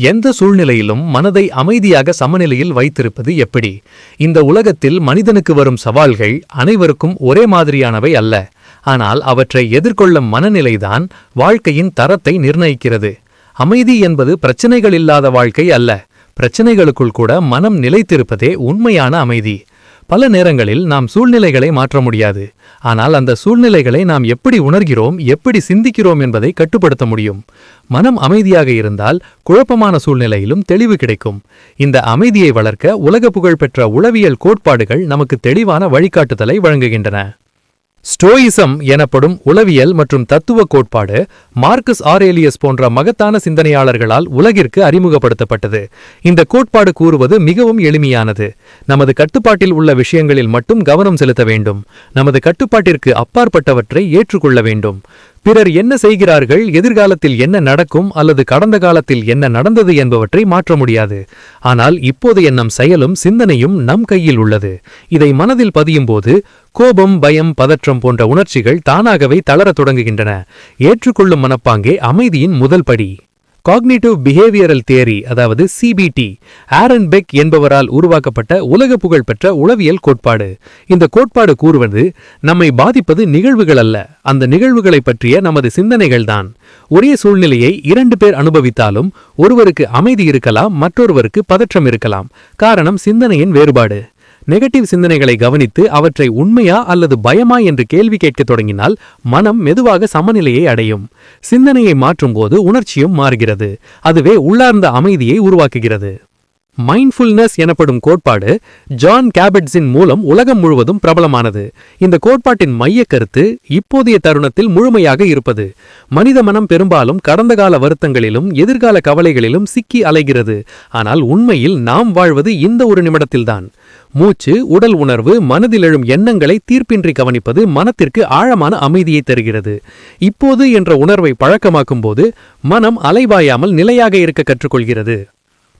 எந்த சூழ்நிலையிலும் மனதை அமைதியாக சமநிலையில் வைத்திருப்பது எப்படி? இந்த உலகத்தில் மனிதனுக்கு வரும் சவால்கள் அனைவருக்கும் ஒரே மாதிரியானவை அல்ல. ஆனால் அவற்றை எதிர்கொள்ளும் மனநிலைதான் வாழ்க்கையின் தரத்தை நிர்ணயிக்கிறது. அமைதி என்பது பிரச்சனைகள் இல்லாத வாழ்க்கை அல்ல. பிரச்சனைகளுக்குள் கூட மனம் நிலைத்திருப்பதே உண்மையான அமைதி. பல நேரங்களில் நாம் சூழ்நிலைகளை மாற்ற முடியாது. ஆனால் அந்த சூழ்நிலைகளை நாம் எப்படி உணர்கிறோம் எப்படி சிந்திக்கிறோம் என்பதை கட்டுப்படுத்த முடியும். மனம் அமைதியாக இருந்தால் குழப்பமான சூழ்நிலையிலும் தெளிவு கிடைக்கும். இந்த அமைதியை வளர்க்க உலக புகழ்பெற்ற உளவியல் கோட்பாடுகள் நமக்கு தெளிவான வழிகாட்டுதலை வழங்குகின்றன. ஸ்டோயிசம் எனப்படும் உளவியல் மற்றும் தத்துவ கோட்பாடு மார்க்கஸ் ஆரேலியஸ் போன்ற மகத்தான சிந்தனையாளர்களால் உலகிற்கு அறிமுகப்படுத்தப்பட்டது. இந்த கோட்பாடு கூறுவது மிகவும் எளிமையானது. நமது கட்டுப்பாட்டில் உள்ள விஷயங்களில் மட்டும் கவனம் செலுத்த வேண்டும். நமது கட்டுப்பாட்டிற்கு அப்பாற்பட்டவற்றை ஏற்றுக்கொள்ள வேண்டும். பிறர் என்ன செய்கிறார்கள் எதிர்காலத்தில் என்ன நடக்கும் அல்லது கடந்த காலத்தில் என்ன நடந்தது என்பவற்றை மாற்ற முடியாது. ஆனால் இப்போதைய நம் செயலும் சிந்தனையும் நம் கையில் உள்ளது. இதை மனதில் பதியும் போது கோபம் பயம் பதற்றம் போன்ற உணர்ச்சிகள் தானாகவே தளரத் தொடங்குகின்றன. ஏற்றுக்கொள்ளும் மனப்பாங்கே அமைதியின் முதல் படி. காக்னிட்டிவ் பிஹேவியரல் தியரி அதாவது சிபிடி ஆரன் பெக் என்பவரால் உருவாக்கப்பட்ட உலக புகழ்பெற்ற உளவியல் கோட்பாடு. இந்த கோட்பாடு கூறுவது நம்மை பாதிப்பது நிகழ்வுகள் அல்ல அந்த நிகழ்வுகளை பற்றிய நமது சிந்தனைகள்தான் ஒரே சூழ்நிலையை இரண்டு பேர் அனுபவித்தாலும் ஒருவருக்கு அமைதி இருக்கலாம் மற்றொருவருக்கு பதற்றம் இருக்கலாம். காரணம் சிந்தனையின் வேறுபாடு. நெகட்டிவ் சிந்தனைகளை கவனித்து அவற்றை உண்மையா அல்லது பயமா என்று கேள்வி கேட்கத் தொடங்கினால் மனம் மெதுவாக சமநிலையை அடையும். சிந்தனையை மாற்றும்போது உணர்ச்சியும் மாறுகிறது. அதுவே உள்ளார்ந்த அமைதியை உருவாக்குகிறது. மைண்ட்ஃபுல்னஸ் எனப்படும் கோட்பாடு ஜான் கேபட்ஸின் மூலம் உலகம் முழுவதும் பிரபலமானது. இந்த கோட்பாட்டின் மைய கருத்து இப்போதைய தருணத்தில் முழுமையாக இருப்பது. மனித மனம் பெரும்பாலும் கடந்த கால வருத்தங்களிலும் எதிர்கால கவலைகளிலும் சிக்கி அலைகிறது. ஆனால் உண்மையில் நாம் வாழ்வது இந்த ஒரு நிமிடத்தில்தான். மூச்சு உடல் உணர்வு மனதில் எழும் எண்ணங்களை தீர்ப்பின்றி கவனிப்பது மனத்திற்கு ஆழமான அமைதியை தருகிறது. இப்போது என்ற உணர்வை பழக்கமாக்கும் போது மனம் அலைவாயாமல் நிலையாக இருக்க கற்றுக்கொள்கிறது.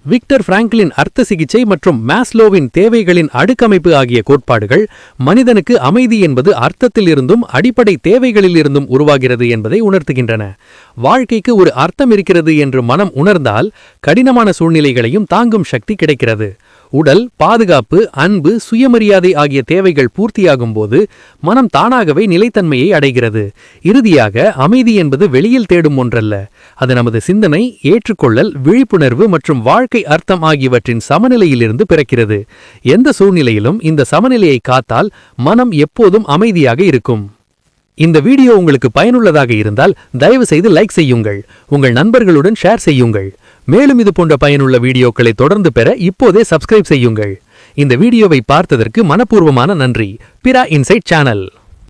விக்டர் பிராங்க்லின் அர்த்த சிகிச்சை மற்றும் மேஸ்லோவின் தேவைகளின் அடுக்கமைப்பு ஆகிய கோட்பாடுகள் மனிதனுக்கு அமைதி என்பது அர்த்தத்தில் இருந்தும் அடிப்படை தேவைகளில் இருந்தும் உருவாகிறது என்பதை உணர்த்துகின்றன. வாழ்க்கைக்கு ஒரு அர்த்தம் இருக்கிறது என்று மனம் உணர்ந்தால் கடினமான சூழ்நிலைகளையும் தாங்கும் சக்தி கிடைக்கிறது. உடல் பாதுகாப்பு அன்பு சுயமரியாதை ஆகிய தேவைகள் பூர்த்தியாகும் போது மனம் தானாகவே நிலைத்தன்மையை அடைகிறது. இறுதியாக அமைதி என்பது வெளியில் தேடும் ஒன்றல்ல. அது நமது சிந்தனை ஏற்றுக்கொள்ளல் விழிப்புணர்வு மற்றும் வாழ்க்கை அர்த்தம் ஆகியவற்றின் சமநிலையிலிருந்து பிறக்கிறது. எந்த சூழ்நிலையிலும் இந்த சமநிலையை காத்தால் மனம் எப்போதும் அமைதியாக இருக்கும். இந்த வீடியோ உங்களுக்கு பயனுள்ளதாக இருந்தால் தயவு செய்து லைக் செய்யுங்கள். உங்கள் நண்பர்களுடன் ஷேர் செய்யுங்கள். மேலும் இது போன்ற பயனுள்ள வீடியோக்களை தொடர்ந்து பெற இப்போதே சப்ஸ்கிரைப் செய்யுங்கள். இந்த வீடியோவை பார்த்ததற்கு மனப்பூர்வமான நன்றி. பிரா இன்சைட் சேனல்.